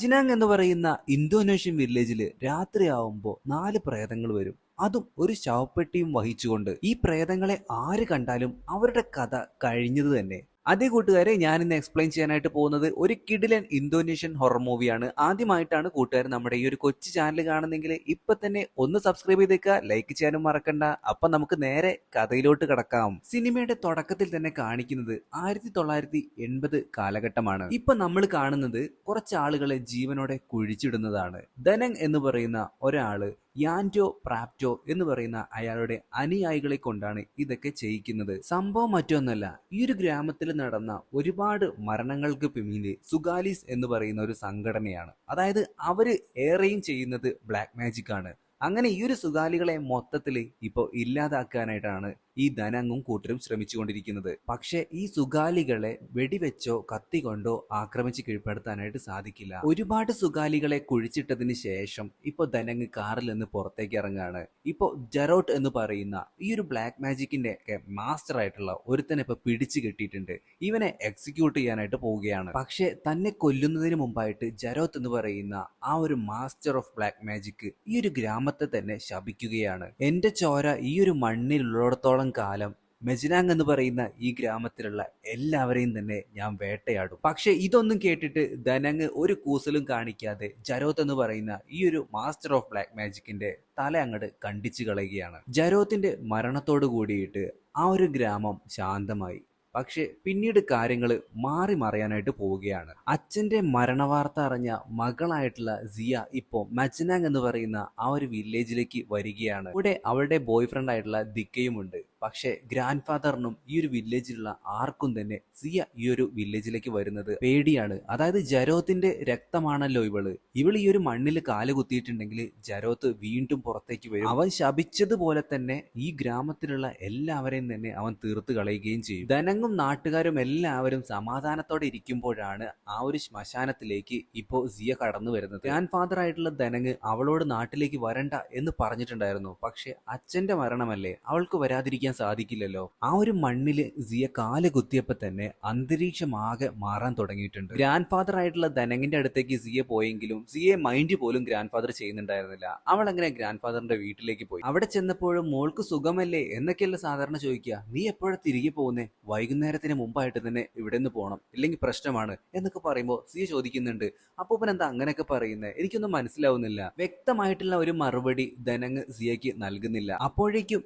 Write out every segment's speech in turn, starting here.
മജ്നാങ് എന്ന് പറയുന്ന ഇന്തോനേഷ്യൻ വില്ലേജിൽ രാത്രിയാവുമ്പോൾ നാല് പ്രേതങ്ങൾ വരും. അതും ഒരു ശവപ്പെട്ടിയും വഹിച്ചുകൊണ്ട്. ഈ പ്രേതങ്ങളെ ആര് കണ്ടാലും അവരുടെ കഥ കഴിഞ്ഞത് തന്നെ. അതേ കൂട്ടുകാരെ ഞാൻ ഇന്ന് എക്സ്പ്ലെയിൻ ചെയ്യാനായിട്ട് പോകുന്നത് ഒരു കിഡിലൻ ഇന്തോനേഷ്യൻ ഹൊറർ മൂവിയാണ് ആദ്യമായിട്ടാണ് കൂട്ടുകാർ നമ്മുടെ ഈ ഒരു കൊച്ചു ചാനൽ കാണുന്നെങ്കിൽ ഇപ്പൊ തന്നെ ഒന്ന് സബ്സ്ക്രൈബ് ചെയ്തേക്കുക ലൈക്ക് ചെയ്യാനും മറക്കണ്ട. അപ്പൊ നമുക്ക് നേരെ കഥയിലോട്ട് കടക്കാം. സിനിമയുടെ തുടക്കത്തിൽ തന്നെ കാണിക്കുന്നത് ആയിരത്തി തൊള്ളായിരത്തി എൺപത് കാലഘട്ടമാണ്. ഇപ്പൊ നമ്മൾ കാണുന്നത് കുറച്ച് ആളുകളെ ജീവനോടെ കുഴിച്ചിടുന്നതാണ്. ധനങ് എന്ന് പറയുന്ന ഒരാൾ യാന്റോ പ്രാപ്റ്റോ എന്ന് പറയുന്ന അയാളുടെ അനുയായികളെ കൊണ്ടാണ് ഇതൊക്കെ ചെയ്യിക്കുന്നത്. സംഭവം മറ്റൊന്നല്ല ഈ ഒരു ഗ്രാമത്തിൽ നടന്ന ഒരുപാട് മരണങ്ങൾക്ക് പിന്നിലെ സുഗാലിസ് എന്ന് പറയുന്ന ഒരു സംഘടനയാണ്. അതായത് അവർ ഏറെയും ചെയ്യുന്നത് ബ്ലാക്ക് മാജിക് ആണ്. അങ്ങനെ ഈ ഒരു സുഗാലികളെ മൊത്തത്തിൽ ഇപ്പോൾ ഇല്ലാതാക്കാനായിട്ടാണ് ഈ ധനങ്ങും കൂട്ടരും ശ്രമിച്ചുകൊണ്ടിരിക്കുന്നത്. പക്ഷേ ഈ സുഗാലികളെ വെടിവെച്ചോ കത്തി കൊണ്ടോ ആക്രമിച്ച് കീഴ്പ്പെടുത്താനായിട്ട് സാധിക്കില്ല. ഒരുപാട് സുഗാലികളെ കുഴിച്ചിട്ടതിന് ശേഷം ഇപ്പൊ ധനങ്ങ് കാറിൽ നിന്ന് പുറത്തേക്ക് ഇറങ്ങുകയാണ് ഇപ്പൊ ജെറോട്ട് എന്ന് പറയുന്ന ഈ ഒരു ബ്ലാക്ക് മാജിക്കിന്റെ ഒക്കെ മാസ്റ്റർ ആയിട്ടുള്ള ഒരുത്തനെ ഇപ്പൊ പിടിച്ചു കെട്ടിയിട്ടുണ്ട്. ഇവനെ എക്സിക്യൂട്ട് ചെയ്യാനായിട്ട് പോവുകയാണ്. പക്ഷെ തന്നെ കൊല്ലുന്നതിന് മുമ്പായിട്ട് ജെറോത്ത് എന്ന് പറയുന്ന ആ ഒരു മാസ്റ്റർ ഓഫ് ബ്ലാക്ക് മാജിക് ഈ ഒരു ഗ്രാമത്തെ തന്നെ ശപിക്കുകയാണ്. എന്റെ ചോര ഈ ഒരു മണ്ണിൽ മണ്ണിലുള്ളിടത്തോളം കാലം മെജിനാങ് എന്ന് പറയുന്ന ഈ ഗ്രാമത്തിലുള്ള എല്ലാവരെയും തന്നെ ഞാൻ വേട്ടയാടും. പക്ഷെ ഇതൊന്നും കേട്ടിട്ട് ധനങ് ഒരു കൂസലും കാണിക്കാതെ ജരോത്ത് എന്ന് പറയുന്ന ഈ ഒരു മാസ്റ്റർ ഓഫ് ബ്ലാക്ക് മാജിക്കിന്റെ തല അങ്ങോട്ട് കണ്ടിച്ചു കളയുകയാണ്. ജരോത്തിന്റെ മരണത്തോട് കൂടിയിട്ട് ആ ഒരു ഗ്രാമം ശാന്തമായി. പക്ഷെ പിന്നീട് കാര്യങ്ങൾ മാറി മറിയാനായിട്ട് പോവുകയാണ്. അച്ഛന്റെ മരണവാർത്ത അറിഞ്ഞ മകളായിട്ടുള്ള സിയ ഇപ്പോ മജ്നാങ് എന്ന് പറയുന്ന ആ ഒരു വില്ലേജിലേക്ക് വരികയാണ്. ഇവിടെ അവളുടെ ബോയ് ഫ്രണ്ട് ആയിട്ടുള്ള ദിക്കയുമുണ്ട് പക്ഷെ ഗ്രാൻഡ് ഫാദറിനും ഈ ഒരു വില്ലേജിലുള്ള ആർക്കും തന്നെ സിയ ഈ ഒരു വില്ലേജിലേക്ക് വരുന്നത് പേടിയാണ്. അതായത് ജരോത്തിന്റെ രക്തമാണല്ലോ ഇവൾ. ഇവൾ ഈ ഒരു മണ്ണിൽ കാൽ കുത്തിയിട്ടുണ്ടെങ്കിൽ ജരോത്ത് വീണ്ടും പുറത്തേക്ക് വരും. അവൻ ശപിച്ചതുപോലെ തന്നെ ഈ ഗ്രാമത്തിലുള്ള എല്ലാവരെയും തന്നെ അവൻ തീർത്ത് കളയുകയും ചെയ്യും. ധനങ്ങും നാട്ടുകാരും എല്ലാവരും സമാധാനത്തോടെ ഇരിക്കുമ്പോഴാണ് ആ ഒരു ശ്മശാനത്തിലേക്ക് ഇപ്പോ സിയ കടന്നു വരുന്നത്. ഗ്രാൻഡ് ഫാദർ ആയിട്ടുള്ള ധനങ്ങ് അവളോട് നാട്ടിലേക്ക് വരണ്ട എന്ന് പറഞ്ഞിട്ടുണ്ടായിരുന്നു. പക്ഷെ അച്ഛന്റെ മരണമല്ലേ? അവൾക്ക് വരാതിരിക്കാൻ സാധിക്കില്ലല്ലോ. ആ ഒരു മണ്ണിൽ സിയ കാൽ കുത്തിയപ്പോൾ തന്നെ അന്തരീക്ഷമാകെ മാറാൻ തുടങ്ങിയിട്ടുണ്ട്. ഗ്രാൻഡ് ഫാദർ ആയിട്ടുള്ള ധനങ്ങിന്റെ അടുത്തേക്ക് സിയ പോയെങ്കിലും സിയെ മൈൻഡ് പോലും ഗ്രാൻഡ് ഫാദർ ചെയ്യുന്നുണ്ടായിരുന്നില്ല. അവൾ അങ്ങനെ ഗ്രാൻഡ് ഫാദറിന്റെ വീട്ടിലേക്ക് പോയി. അവിടെ ചെന്നപ്പോഴും മോൾക്ക് സുഖമല്ലേ? എന്നൊക്കെയല്ല സാധാരണ ചോദിക്കുക. നീ എപ്പോഴാ തിരികെ പോകുന്നേ? വൈകുന്നേരത്തിന് മുമ്പായിട്ട് തന്നെ ഇവിടെ നിന്ന് പോകണം ഇല്ലെങ്കിൽ പ്രശ്നമാണ്. എന്നൊക്കെ പറയുമ്പോൾ സിയ ചോദിക്കുന്നുണ്ട്. അപ്പൂപ്പൻ എന്താ അങ്ങനെയൊക്കെ പറയുന്നത് എനിക്കൊന്നും മനസ്സിലാവുന്നില്ല. വ്യക്തമായിട്ടുള്ള ഒരു മറുപടി ധനങ് സിയക്ക് നൽകുന്നില്ല. അപ്പോഴേക്കും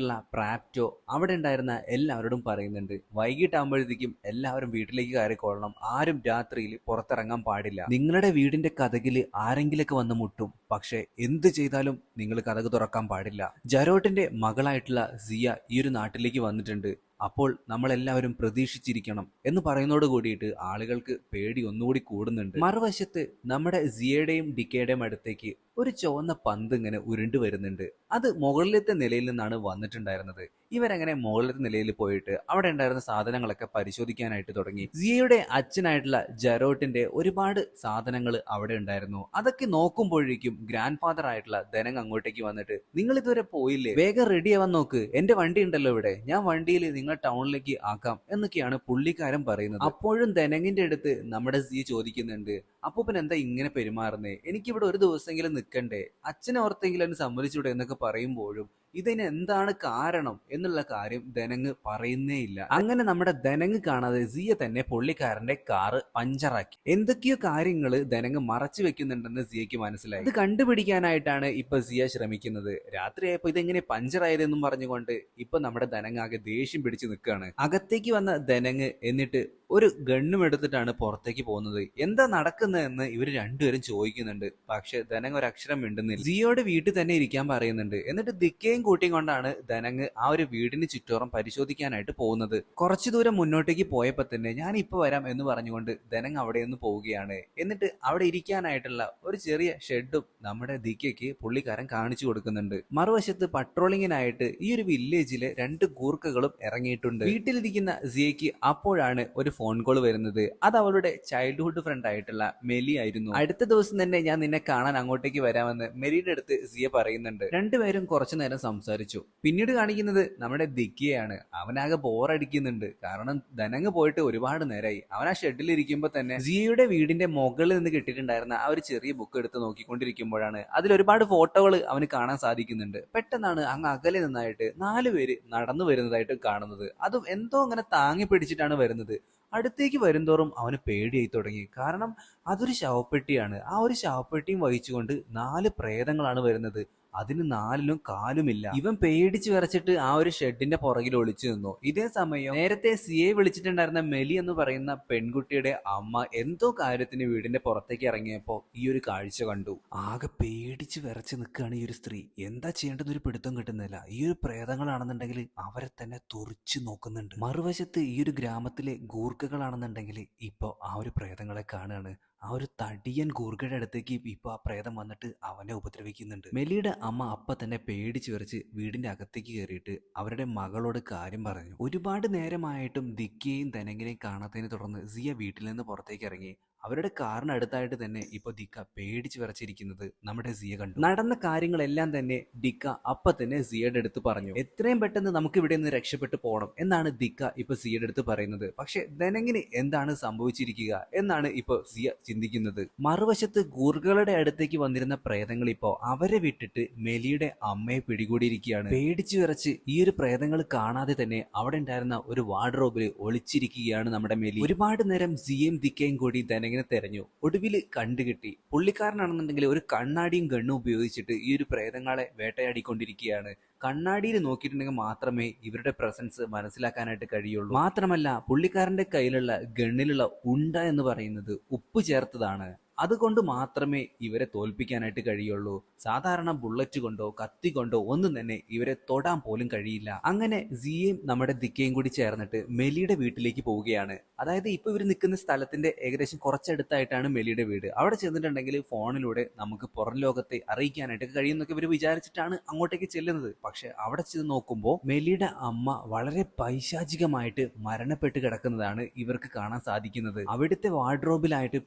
ഗ്രാമത്തലവനായിട്ടുള്ള പ്രാപ്റ്റോ അവിടെ ഉണ്ടായിരുന്ന എല്ലാവരോടും പറയുന്നുണ്ട്. വൈകിട്ടാകുമ്പോഴത്തേക്കും എല്ലാവരും വീട്ടിലേക്ക് കയറിക്കൊള്ളണം ആരും രാത്രിയിൽ പുറത്തിറങ്ങാൻ പാടില്ല. നിങ്ങളുടെ വീടിന്റെ കഥകിൽ ആരെങ്കിലൊക്കെ വന്ന് മുട്ടും. പക്ഷെ എന്ത് ചെയ്താലും നിങ്ങൾ കഥക് തുറക്കാൻ പാടില്ല. ജരോട്ടിന്റെ മകളായിട്ടുള്ള സിയ ഈ ഒരു നാട്ടിലേക്ക് വന്നിട്ടുണ്ട്. അപ്പോൾ നമ്മളെല്ലാവരും പ്രതീക്ഷിച്ചിരിക്കണം എന്ന് പറയുന്നതോട് കൂടിയിട്ട് ആളുകൾക്ക് പേടി ഒന്നുകൂടി കൂടുന്നുണ്ട്. മറുവശത്ത് നമ്മുടെ സിയയുടെയും ഡിക്കയുടെയും അടുത്തേക്ക് ഒരു ചുവന്ന പന്ത് ഇങ്ങനെ ഉരുണ്ടു വരുന്നുണ്ട്. അത് മുകളിലത്തെ നിലയിൽ നിന്നാണ് വന്നിട്ടുണ്ടായിരുന്നത്. ഇവരങ്ങനെ മുകളിലത്തെ നിലയിൽ പോയിട്ട് അവിടെ ഉണ്ടായിരുന്ന സാധനങ്ങളൊക്കെ പരിശോധിക്കാനായിട്ട് തുടങ്ങി. സിയയുടെ അച്ഛനായിട്ടുള്ള ജെറോട്ടിന്റെ ഒരുപാട് സാധനങ്ങൾ അവിടെ ഉണ്ടായിരുന്നു. അതൊക്കെ നോക്കുമ്പോഴേക്കും ഗ്രാൻഡ് ഫാദർ ആയിട്ടുള്ള ധനങ് അങ്ങോട്ടേക്ക് വന്നിട്ട് നിങ്ങൾ ഇതുവരെ പോയില്ലേ? വേഗം റെഡി ആവാൻ നോക്ക്. എന്റെ വണ്ടി ഉണ്ടല്ലോ ഇവിടെ. ഞാൻ വണ്ടിയിൽ നിങ്ങൾ ടൗണിലേക്ക് ആക്കാം എന്നൊക്കെയാണ് പുള്ളിക്കാരൻ പറയുന്നത്. അപ്പോഴും ധനങ്ങിന്റെ അടുത്ത് നമ്മുടെ സി ചോദിക്കുന്നുണ്ട് അപ്പൂപ്പൻ എന്താ ഇങ്ങനെ പെരുമാറുന്നേ? എനിക്കിവിടെ ഒരു ദിവസമെങ്കിലും നിൽക്കണ്ടേ അച്ഛനെ ഓർത്തെങ്കിലും എന്നെ സമ്മതിച്ചൂടെ എന്നൊക്കെ പറയുമ്പോഴും ഇതിന് എന്താണ് കാരണം എന്നുള്ള കാര്യം ധനങ്ങ് പറയുന്നേ ഇല്ല. അങ്ങനെ നമ്മുടെ ധനങ്ങ് കാണാതെ സിയ തന്നെ പുള്ളിക്കാരന്റെ കാറ് പഞ്ചറാക്കി. എന്തൊക്കെയോ കാര്യങ്ങൾ ധനങ്ങ് മറച്ചു വെക്കുന്നുണ്ടെന്ന് സിയക്ക് മനസ്സിലായി. ഇത് കണ്ടുപിടിക്കാനായിട്ടാണ് ഇപ്പൊ സിയ ശ്രമിക്കുന്നത്. രാത്രിയായപ്പോ ഇതെങ്ങനെ പഞ്ചറായതെന്നും പറഞ്ഞുകൊണ്ട് ഇപ്പൊ നമ്മുടെ ധനങ്ങാകെ ദേഷ്യം പിടിച്ചു നിൽക്കുകയാണ് അകത്തേക്ക് വന്ന ധനങ്ങ് എന്നിട്ട് ഒരു ഗണ്ണും എടുത്തിട്ടാണ് പുറത്തേക്ക് പോകുന്നത്. എന്താ നടക്കുന്നതെന്ന് ഇവർ രണ്ടുപേരും ചോദിക്കുന്നുണ്ട്. പക്ഷെ ധനങ് അക്ഷരം മിണ്ടുന്നില്ല. ജിയോയുടെ വീട്ടിൽ തന്നെ ഇരിക്കാൻ പറയുന്നുണ്ട്. എന്നിട്ട് ദിക്കയും കൂട്ടിയും കൊണ്ടാണ് ധനങ് ആ ഒരു വീടിന് ചുറ്റോറം പരിശോധിക്കാനായിട്ട് പോകുന്നത്. കുറച്ചു ദൂരം മുന്നോട്ടേക്ക് പോയപ്പോ തന്നെ ഞാൻ ഇപ്പൊ വരാം എന്ന് പറഞ്ഞുകൊണ്ട് ധനങ് അവിടെ നിന്ന് പോവുകയാണ്. എന്നിട്ട് അവിടെ ഇരിക്കാനായിട്ടുള്ള ഒരു ചെറിയ ഷെഡും നമ്മുടെ ദിക്കയ്ക്ക് പുള്ളിക്കാരൻ കാണിച്ചു കൊടുക്കുന്നുണ്ട്. മറുവശത്ത് പട്രോളിങ്ങിനായിട്ട് ഈ ഒരു വില്ലേജിലെ രണ്ട് ഗൂർക്കകളും ഇറങ്ങിയിട്ടുണ്ട്. വീട്ടിലിരിക്കുന്ന സിയയ്ക്ക് അപ്പോഴാണ് ഒരു ഫോൺ കോൾ വരുന്നത്. അത് അവളുടെ ചൈൽഡ്ഹുഡ് ഫ്രണ്ട് ആയിട്ടുള്ള മെലി ആയിരുന്നു. അടുത്ത ദിവസം തന്നെ ഞാൻ നിന്നെ കാണാൻ അങ്ങോട്ടേക്ക് വരാമെന്ന് മെലിയുടെ അടുത്ത് സിയ പറയുന്നുണ്ട്. രണ്ടുപേരും കുറച്ചു നേരം സംസാരിച്ചു. പിന്നീട് കാണിക്കുന്നത് നമ്മുടെ ദിക്കിയാണ്. അവനാകെ ബോറടിക്കുന്നുണ്ട് കാരണം ധനങ്ങ് പോയിട്ട് ഒരുപാട് നേരമായി അവൻ ആ ഷെഡിൽ ഇരിക്കുമ്പോൾ തന്നെ ജിയയുടെ വീടിന്റെ മുകളിൽ നിന്ന് കിട്ടിയിട്ടുണ്ടായിരുന്ന ആ ഒരു ചെറിയ ബുക്ക് എടുത്ത് നോക്കിക്കൊണ്ടിരിക്കുമ്പോഴാണ് അതിൽ ഒരുപാട് ഫോട്ടോകൾ അവന് കാണാൻ സാധിക്കുന്നുണ്ട്. പെട്ടെന്നാണ് അങ്ങ് അകലെ നിന്നായിട്ട് നാലുപേര് നടന്നു വരുന്നതായിട്ട് കാണുന്നത്. അതും എന്തോ അങ്ങനെ താങ്ങി പിടിച്ചിട്ടാണ് വരുന്നത്. അടുത്തേക്ക് വരുംതോറും അവന് പേടിയായി തുടങ്ങി. കാരണം അതൊരു ശവപ്പെട്ടിയാണ്. ആ ഒരു ശവപ്പെട്ടിയും വഹിച്ചുകൊണ്ട് നാല് പ്രേതങ്ങളാണ് വരുന്നത്. അതിന് നാലിലും കാലുമില്ല ഇവൻ പേടിച്ച് വിറച്ചിട്ട് ആ ഒരു ഷെഡിന്റെ പുറകിൽ ഒളിച്ചു നിന്നു. ഇതേ സമയം നേരത്തെ സി എ വിളിച്ചിട്ടുണ്ടായിരുന്ന മെലി എന്ന് പറയുന്ന പെൺകുട്ടിയുടെ അമ്മ എന്തോ കാര്യത്തിന് വീടിന്റെ പുറത്തേക്ക് ഇറങ്ങിയപ്പോ ഈ ഒരു കാഴ്ച കണ്ടു. ആകെ പേടിച്ച് വിറച്ച് നിൽക്കുകയാണ് ഈ ഒരു സ്ത്രീ. എന്താ ചെയ്യേണ്ടത് ഒരു പിടുത്തം കിട്ടുന്നില്ല. ഈ ഒരു പ്രേതങ്ങളാണെന്നുണ്ടെങ്കിൽ അവരെ തന്നെ തുറിച്ചു നോക്കുന്നുണ്ട്. മറുവശത്ത് ഈ ഒരു ഗ്രാമത്തിലെ ഗൂർക്കകളാണെന്നുണ്ടെങ്കിൽ ഇപ്പോ ആ ഒരു പ്രേതങ്ങളെ കാണുകയാണ് ആ ഒരു തടിയൻ ഗൂർഖയുടെ അടുത്തേക്ക് ഇപ്പൊ ആ പ്രേതം വന്നിട്ട് അവനെ ഉപദ്രവിക്കുന്നുണ്ട്. മെലിയുടെ അമ്മ അപ്പ തന്നെ പേടിച്ച് വിറച്ച് വീടിന്റെ അകത്തേക്ക് കയറിയിട്ട് അവരുടെ മകളോട് കാര്യം പറഞ്ഞു. ഒരുപാട് നേരമായിട്ടും ദിക്കിയെയും തനങ്ങിനെയും കാണാത്തതിനെ തുടർന്ന് സിയ വീട്ടിൽ നിന്ന് പുറത്തേക്ക് ഇറങ്ങി. അവരുടെ കാറിന് അടുത്തായിട്ട് തന്നെ ഇപ്പൊ ദിക്ക പേടിച്ച് വിറച്ചിരിക്കുന്നത് നമ്മുടെ സിയ കണ്ടു. നടന്ന കാര്യങ്ങളെല്ലാം തന്നെ ദിക്ക അപ്പ തന്നെ സിയയുടെ അടുത്ത് പറഞ്ഞു. എത്രയും പെട്ടെന്ന് നമുക്ക് ഇവിടെ നിന്ന് രക്ഷപ്പെട്ടു പോകണം എന്നാണ് ദിക്ക ഇപ്പൊ സിയയുടെ അടുത്ത് പറയുന്നത്. പക്ഷെ ധനങ്ങിന് എന്താണ് സംഭവിച്ചിരിക്കുക എന്നാണ് ഇപ്പൊ സിയ ചിന്തിക്കുന്നത്. മറുവശത്ത് ഗൂർഖകളുടെ അടുത്തേക്ക് വന്നിരുന്ന പ്രേതങ്ങൾ ഇപ്പോ അവരെ വിട്ടിട്ട് മെലിയുടെ അമ്മയെ പിടികൂടിയിരിക്കുകയാണ്. പേടിച്ചു വിറച്ച് ഈ ഒരു പ്രേതങ്ങൾ കാണാതെ തന്നെ അവിടെ ഉണ്ടായിരുന്ന ഒരു വാർഡ്രോബിൽ ഒളിച്ചിരിക്കുകയാണ് നമ്മുടെ മെലി. ഒരുപാട് നേരം സിയയും ദിക്കയും കൂടി ധനങ്ങിനെ തെരഞ്ഞു. ഒടുവിൽ കണ്ടുകിട്ടി പുള്ളിക്കാരനാണെന്നുണ്ടെങ്കിൽ ഒരു കണ്ണാടിയും ഗണ്ണും ഉപയോഗിച്ചിട്ട് ഈ ഒരു പ്രേതങ്ങളെ വേട്ടയാടിക്കൊണ്ടിരിക്കുകയാണ്. കണ്ണാടിയിൽ നോക്കിയിട്ടുണ്ടെങ്കിൽ മാത്രമേ ഇവരുടെ പ്രസൻസ് മനസ്സിലാക്കാനായിട്ട് കഴിയുള്ളൂ. മാത്രമല്ല പുള്ളിക്കാരന്റെ കയ്യിലുള്ള ഗണ്ണിലുള്ള ഉണ്ട എന്ന് പറയുന്നത് ഉപ്പ് ചേർത്തതാണ്. അതുകൊണ്ട് മാത്രമേ ഇവരെ തോൽപ്പിക്കാനായിട്ട് കഴിയുള്ളൂ. സാധാരണ ബുള്ളറ്റ് കൊണ്ടോ കത്തി കൊണ്ടോ ഒന്നും തന്നെ ഇവരെ തൊടാൻ പോലും കഴിയില്ല. അങ്ങനെ സിയയും നമ്മുടെ ദിക്കയും കൂടി ചേർന്നിട്ട് മെലിയുടെ വീട്ടിലേക്ക് പോവുകയാണ്. അതായത് ഇപ്പൊ ഇവർ നിൽക്കുന്ന സ്ഥലത്തിന്റെ ഏകദേശം കുറച്ചടുത്തായിട്ടാണ് മെലിയുടെ വീട്. അവിടെ ചെന്നിട്ടുണ്ടെങ്കിൽ ഫോണിലൂടെ നമുക്ക് പുറം ലോകത്തെ അറിയിക്കാനായിട്ട് കഴിയുന്നൊക്കെ ഇവർ വിചാരിച്ചിട്ടാണ് അങ്ങോട്ടേക്ക് ചെല്ലുന്നത്. പക്ഷെ അവിടെ ചെന്ന് നോക്കുമ്പോൾ മെലിയുടെ അമ്മ വളരെ പൈശാചികമായിട്ട് മരണപ്പെട്ട് കിടക്കുന്നതാണ് ഇവർക്ക് കാണാൻ സാധിക്കുന്നത്. അവിടുത്തെ വാർഡ്രോബിലായിട്ട്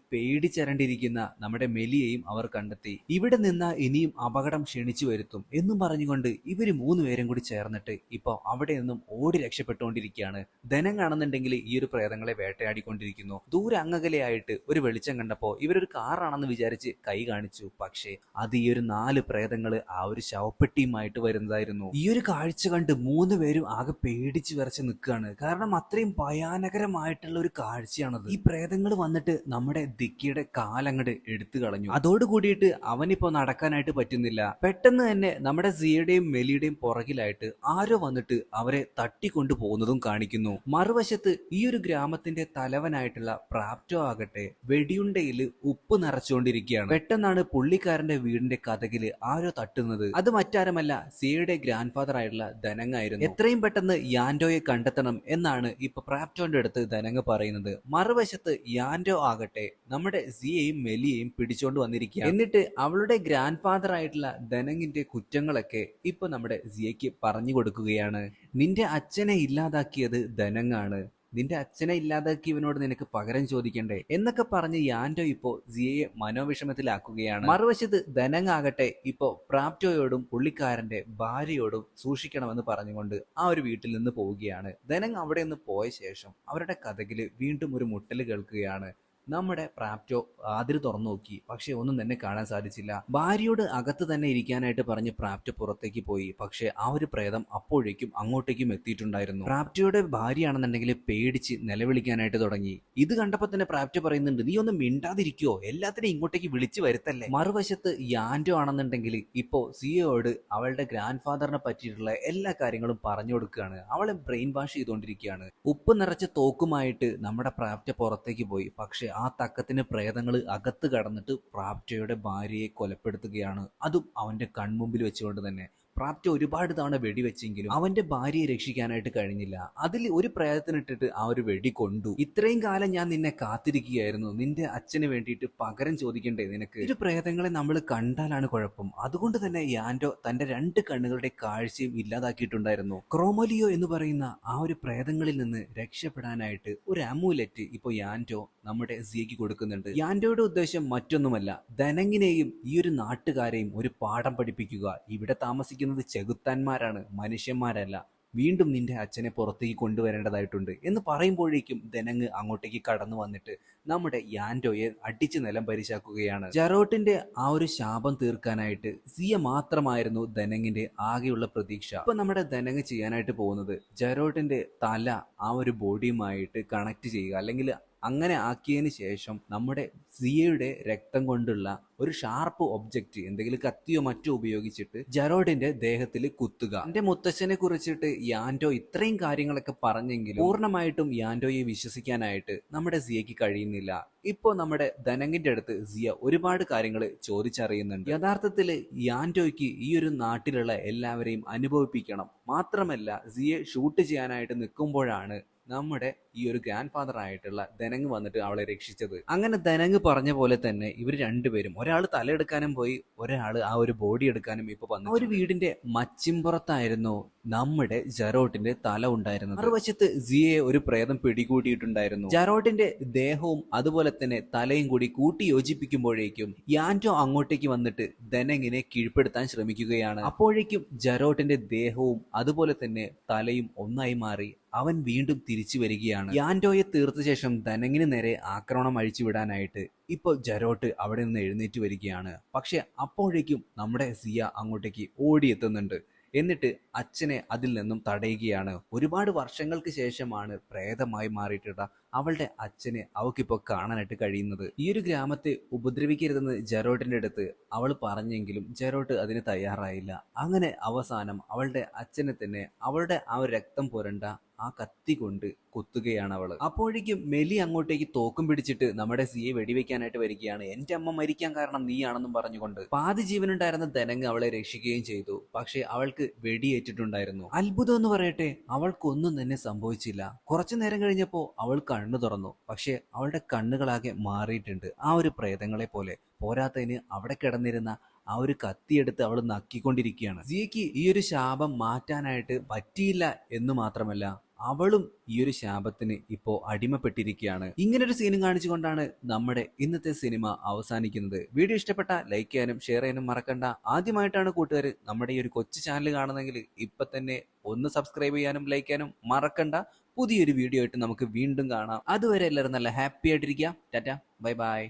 പേടിച്ചരണ്ടിരിക്കുന്ന നമ്മുടെ മെലിയെയും അവർ കണ്ടെത്തി. ഇവിടെ നിന്ന് ഇനിയും അപകടം ക്ഷണിച്ചു വരുത്തും എന്നും പറഞ്ഞുകൊണ്ട് ഇവർ മൂന്നുപേരും കൂടി ചേർന്നിട്ട് ഇപ്പൊ അവിടെ നിന്നും ഓടി രക്ഷപ്പെട്ടുകൊണ്ടിരിക്കുകയാണ്. ധനം കാണുന്നുണ്ടെങ്കിൽ ഈ ഒരു പ്രേതങ്ങളെ വേട്ടയാടിക്കൊണ്ടിരിക്കുന്നു. ദൂരെ അങ്ങകലെയായിട്ട് ഒരു വെളിച്ചം കണ്ടപ്പോ ഇവരൊരു കാറാണെന്ന് വിചാരിച്ച് കൈ കാണിച്ചു. പക്ഷേ അത് ഈ ഒരു നാല് പ്രേതങ്ങൾ ആ ഒരു ശവപ്പെട്ടിയുമായിട്ട് വരുന്നതായിരുന്നു. ഈ ഒരു കാഴ്ച കണ്ട് മൂന്ന് പേരും ആകെ പേടിച്ച് വിറച്ച് നിൽക്കുകയാണ്. കാരണം അത്രയും ഭയാനകരമായിട്ടുള്ള ഒരു കാഴ്ചയാണത്. ഈ പ്രേതങ്ങൾ വന്നിട്ട് നമ്മുടെ ദിക്കിയുടെ കാലങ്ങട് എടുത്തു കളഞ്ഞു. അതോട് കൂടിയിട്ട് അവനിപ്പോ നടക്കാനായിട്ട് പറ്റുന്നില്ല. പെട്ടെന്ന് തന്നെ നമ്മുടെ സിയയുടെയും മെലിയുടെയും പുറകിലായിട്ട് ആരോ വന്നിട്ട് അവരെ തട്ടിക്കൊണ്ടു പോകുന്നതും കാണിക്കുന്നു. മറുവശത്ത് ഈ ഒരു ഗ്രാമത്തിന്റെ തലവനായിട്ടുള്ള പ്രാപ്റ്റോ ആകട്ടെ വെടിയുണ്ടയിൽ ഉപ്പ് നിറച്ചുകൊണ്ടിരിക്കുകയാണ്. പെട്ടെന്നാണ് പുള്ളിക്കാരന്റെ വീടിന്റെ കഥകിൽ ആരോ തട്ടുന്നത്. അത് മറ്റാരമല്ല സിയയുടെ ഗ്രാൻഡ് ഫാദർ ആയിട്ടുള്ള ധനങ്ങായിരുന്നു എത്രയും പെട്ടെന്ന് യാൻഡോയെ കണ്ടെത്തണം എന്നാണ് ഇപ്പൊ പ്രാപ്റ്റോന്റെ അടുത്ത് ധനങ്ങ് പറയുന്നത്. മറുവശത്ത് യാൻഡോ ആകട്ടെ നമ്മുടെ സിയയും മെലിയെയും പിടിച്ചോണ്ട് വന്നിരിക്കുക എന്നിട്ട് അവളുടെ ഗ്രാൻഡ് ഫാദർ ആയിട്ടുള്ള ധനങ്ങിന്റെ കുറ്റങ്ങളൊക്കെ ഇപ്പൊ നമ്മുടെ സിയയ്ക്ക് പറഞ്ഞു കൊടുക്കുകയാണ്. നിന്റെ അച്ഛനെ ഇല്ലാതാക്കിയത് ധനങ്ങാണ്. നിന്റെ അച്ഛനെ ഇല്ലാതാക്കിയവനോട് നിനക്ക് പകരം ചോദിക്കണ്ടേ? എന്നൊക്കെ പറഞ്ഞ് യാൻഡോ ഇപ്പോ സിയയെ മനോവിഷമത്തിലാക്കുകയാണ്. മറുവശത്ത് ധനങ്ങാകട്ടെ ഇപ്പോ പ്രാപ്റ്റോയോടും പുള്ളിക്കാരന്റെ ഭാര്യയോടും സൂക്ഷിക്കണമെന്ന് പറഞ്ഞുകൊണ്ട് ആ ഒരു വീട്ടിൽ നിന്ന് പോവുകയാണ്. ധനങ് അവിടെ നിന്ന് പോയ ശേഷം അവരുടെ കഥകിൽ വീണ്ടും ഒരു മുട്ടൽ കേൾക്കുകയാണ്. നമ്മുടെ പ്രാപ്റ്റോ ആതിര് തുറന്നു നോക്കി. പക്ഷെ ഒന്നും തന്നെ കാണാൻ സാധിച്ചില്ല. ഭാര്യയോട് അകത്ത് തന്നെ ഇരിക്കാനായിട്ട് പറഞ്ഞ് പ്രാപ്റ്റോ പുറത്തേക്ക് പോയി. പക്ഷെ ആ ഒരു പ്രേതം അപ്പോഴേക്കും അങ്ങോട്ടേക്കും എത്തിയിട്ടുണ്ടായിരുന്നു. പ്രാപ്റ്റോയുടെ ഭാര്യയാണെന്നുണ്ടെങ്കിൽ പേടിച്ച് നിലവിളിക്കാനായിട്ട് തുടങ്ങി. ഇത് കണ്ടപ്പോൾ തന്നെ പ്രാപ്റ്റോ പറയുന്നുണ്ട് നീ ഒന്നും മിണ്ടാതിരിക്കോ? എല്ലാത്തിനും ഇങ്ങോട്ടേക്ക് വിളിച്ചു വരുത്തല്ലേ? മറുവശത്ത് യാൻഡോ ആണെന്നുണ്ടെങ്കിൽ ഇപ്പോ സിയോട് അവളുടെ ഗ്രാൻഡ് ഫാദറിനെ പറ്റിയിട്ടുള്ള എല്ലാ കാര്യങ്ങളും പറഞ്ഞു കൊടുക്കുകയാണ്. അവളെ ബ്രെയിൻ വാഷ് ചെയ്തുകൊണ്ടിരിക്കുകയാണ്. ഉപ്പ് നിറച്ച തോക്കുമായിട്ട് നമ്മുടെ പ്രാപ്റ്റ പുറത്തേക്ക് പോയി. പക്ഷെ ആ തക്കത്തിന് പ്രേതങ്ങൾ അകത്ത് കടന്നിട്ട് പ്രാപ്റ്റയുടെ ഭാര്യയെ കൊലപ്പെടുത്തുകയാണ്. അതും അവന്റെ കൺമുമ്പിൽ വെച്ചുകൊണ്ട് തന്നെ. പ്രാപ്റ്റ ഒരുപാട് തവണ വെടിവെച്ചെങ്കിലും അവന്റെ ഭാര്യയെ രക്ഷിക്കാനായിട്ട് കഴിഞ്ഞില്ല. അതിൽ ഒരു പ്രയത്നത്തിനിട്ടിട്ട് ആ ഒരു വെടി കൊണ്ടു. ഇത്രയും കാലം ഞാൻ നിന്നെ കാത്തിരിക്കുകയായിരുന്നു. നിന്റെ അച്ഛന് വേണ്ടിയിട്ട് പകരം ചോദിക്കേണ്ടേ നിനക്ക്? ഒരു പ്രേതങ്ങളെ നമ്മൾ കണ്ടാലാണ് കുഴപ്പം. അതുകൊണ്ട് തന്നെ യാൻഡോ തന്റെ രണ്ട് കണ്ണുകളുടെ കാഴ്ചയും ഇല്ലാതാക്കിയിട്ടുണ്ടായിരുന്നു. ക്രോമോലിയോ എന്ന് പറയുന്ന ആ ഒരു പ്രേതങ്ങളിൽ നിന്ന് രക്ഷപ്പെടാനായിട്ട് ഒരു അമൂലറ്റ് ഇപ്പൊ യാൻഡോ നമ്മുടെ സിയക്ക് കൊടുക്കുന്നുണ്ട്. യാൻഡോയുടെ ഉദ്ദേശം മറ്റൊന്നുമല്ല. ധനങ്ങിനെയും ഈ ഒരു നാട്ടുകാരെയും ഒരു പാഠം പഠിപ്പിക്കുക. ഇവിടെ താമസിക്കുന്നത് ചെകുത്താന്മാരാണ് മനുഷ്യന്മാരല്ല. വീണ്ടും നിന്റെ അച്ഛനെ പുറത്തേക്ക് കൊണ്ടുവരേണ്ടതായിട്ടുണ്ട് എന്ന് പറയുമ്പോഴേക്കും ധനങ്ങ് അങ്ങോട്ടേക്ക് കടന്നു വന്നിട്ട് നമ്മുടെ യാൻഡോയെ അടിച്ചു നിലം പരിശാക്കുകയാണ്. ജറോട്ടിന്റെ ആ ഒരു ശാപം തീർക്കാനായിട്ട് സിയ മാത്രമായിരുന്നു ധനങ്ങിന്റെ ആകെയുള്ള പ്രതീക്ഷ. ഇപ്പൊ നമ്മുടെ ധനങ്ങ് ചെയ്യാനായിട്ട് പോകുന്നത് ജറോട്ടിന്റെ തല ആ ഒരു ബോഡിയുമായിട്ട് കണക്ട് ചെയ്യുക അല്ലെങ്കിൽ അങ്ങനെ ആക്കിയതിന് ശേഷം നമ്മുടെ സിയയുടെ രക്തം കൊണ്ടുള്ള ഒരു ഷാർപ്പ് ഒബ്ജക്റ്റ് എന്തെങ്കിലും കത്തിയോ മറ്റോ ഉപയോഗിച്ചിട്ട് ജെറോഡിന്റെ ദേഹത്തിൽ കുത്തുക. എന്റെ മുത്തച്ഛനെ കുറിച്ചിട്ട് യാൻഡോ ഇത്രയും കാര്യങ്ങളൊക്കെ പറഞ്ഞെങ്കിലും പൂർണമായിട്ടും യാൻഡോയെ വിശ്വസിക്കാനായിട്ട് നമ്മുടെ സിയയ്ക്ക് കഴിയുന്നില്ല. ഇപ്പോൾ നമ്മുടെ ധനങ്ങിന്റെ അടുത്ത് സിയ ഒരുപാട് കാര്യങ്ങൾ ചോദിച്ചറിയുന്നുണ്ട്. യഥാർത്ഥത്തിൽ യാൻഡോയ്ക്ക് ഈ ഒരു നാട്ടിലുള്ള എല്ലാവരെയും അനുഭവിപ്പിക്കണം. മാത്രമല്ല സിയെ ഷൂട്ട് ചെയ്യാനായിട്ട് നിൽക്കുമ്പോഴാണ് നമ്മുടെ ഈ ഒരു ഗ്രാൻഡ് ഫാദർ ആയിട്ടുള്ള ധനങ് വന്നിട്ട് അവളെ രക്ഷിച്ചത്. അങ്ങനെ ധനങ് പറഞ്ഞ പോലെ തന്നെ ഇവർ രണ്ടുപേരും ഒരാൾ തലയെടുക്കാനും പോയി ഒരാൾ ആ ഒരു ബോഡി എടുക്കാനും ഇപ്പൊ വന്നു ഒരു വീടിന്റെ മച്ചിമ്പുറത്തായിരുന്നു നമ്മുടെ ജറോട്ടിന്റെ തല ഉണ്ടായിരുന്നത്. മറുവശത്ത് സിയെ ഒരു പ്രേതം പിടികൂടിയിട്ടുണ്ടായിരുന്നു. ജറോട്ടിന്റെ ദേഹവും അതുപോലെ തന്നെ തലയും കൂടി കൂട്ടി യോജിപ്പിക്കുമ്പോഴേക്കും യാന്റോ അങ്ങോട്ടേക്ക് വന്നിട്ട് ധനങ്ങിനെ കീഴ്പ്പെടുത്താൻ ശ്രമിക്കുകയാണ്. അപ്പോഴേക്കും ജറോട്ടിന്റെ ദേഹവും അതുപോലെ തന്നെ തലയും ഒന്നായി മാറി അവൻ വീണ്ടും തിരിച്ചു വരികയാണ്. യാൻഡോയെ തീർത്ത ശേഷം ധനങ്ങിന് നേരെ ആക്രമണം അഴിച്ചുവിടാനായിട്ട് ഇപ്പോൾ ജരോട്ട് അവിടെ നിന്ന് എഴുന്നേറ്റ് വരികയാണ്. പക്ഷെ അപ്പോഴേക്കും നമ്മുടെ സിയ അങ്ങോട്ടേക്ക് ഓടിയെത്തുന്നുണ്ട്. എന്നിട്ട് അച്ഛനെ അതിൽ നിന്നും തടയുകയാണ്. ഒരുപാട് വർഷങ്ങൾക്ക് ശേഷമാണ് പ്രേതമായി മാറിയിട്ടുള്ള അവളുടെ അച്ഛനെ അവൾക്കിപ്പോൾ കാണാനായിട്ട് കഴിയുന്നത്. ഈ ഒരു ഗ്രാമത്തെ ഉപദ്രവിക്കരുതെന്ന് ജെറോട്ടിന്റെ അടുത്ത് അവൾ പറഞ്ഞെങ്കിലും ജെറോട്ട് അതിന് തയ്യാറായില്ല. അങ്ങനെ അവസാനം അവളുടെ അച്ഛനെ തന്നെ അവളുടെ ആ രക്തം പുരണ്ട ആ കത്തി കൊണ്ട് കുത്തുകയാണ് അവൾ. അപ്പോഴേക്കും മെലി അങ്ങോട്ടേക്ക് തോക്കും പിടിച്ചിട്ട് നമ്മുടെ സിയെ വെടിവെക്കാനായിട്ട് വരികയാണ്. എന്റെ അമ്മ മരിക്കാൻ കാരണം നീയാണെന്നും പറഞ്ഞുകൊണ്ട് പാതി ജീവനുണ്ടായിരുന്ന ധനങ്ങ് അവളെ രക്ഷിക്കുകയും ചെയ്തു. പക്ഷെ അവൾക്ക് വെടിയേറ്റിട്ടുണ്ടായിരുന്നു. അത്ഭുതം എന്ന് പറയട്ടെ അവൾക്കൊന്നും തന്നെ സംഭവിച്ചില്ല. കുറച്ചു നേരം കഴിഞ്ഞപ്പോ അവൾ കണ്ണു തുറന്നു. പക്ഷെ അവളുടെ കണ്ണുകളാകെ മാറിയിട്ടുണ്ട്. ആ ഒരു പ്രേതങ്ങളെ പോലെ പോരാത്തതിന് അവിടെ കിടന്നിരുന്ന ആ ഒരു കത്തിയെടുത്ത് അവൾ നക്കിക്കൊണ്ടിരിക്കുകയാണ്. സിയയ്ക്ക് ഈ ഒരു ശാപം മാറ്റാനായിട്ട് പറ്റിയില്ല എന്ന് മാത്രമല്ല അവളും ഈ ഒരു ശാപത്തിന് ഇപ്പോ അടിമപ്പെട്ടിരിക്കുകയാണ്. ഇങ്ങനൊരു സീനും കാണിച്ചുകൊണ്ടാണ് നമ്മുടെ ഇന്നത്തെ സിനിമ അവസാനിക്കുന്നത്. വീഡിയോ ഇഷ്ടപ്പെട്ട ലൈക്ക് ചെയ്യാനും ഷെയർ ചെയ്യാനും മറക്കണ്ട. ആദ്യമായിട്ടാണ് കൂട്ടുകാർ നമ്മുടെ ഈ ഒരു കൊച്ചു ചാനൽ കാണുന്നെങ്കിൽ ഇപ്പൊ തന്നെ ഒന്ന് സബ്സ്ക്രൈബ് ചെയ്യാനും ലൈക്ക് ചെയ്യാനും മറക്കണ്ട. പുതിയൊരു വീഡിയോ ആയിട്ട് നമുക്ക് വീണ്ടും കാണാം. അതുവരെ എല്ലാവരും നല്ല ഹാപ്പി ആയിട്ടിരിക്കുക. Tata bye bye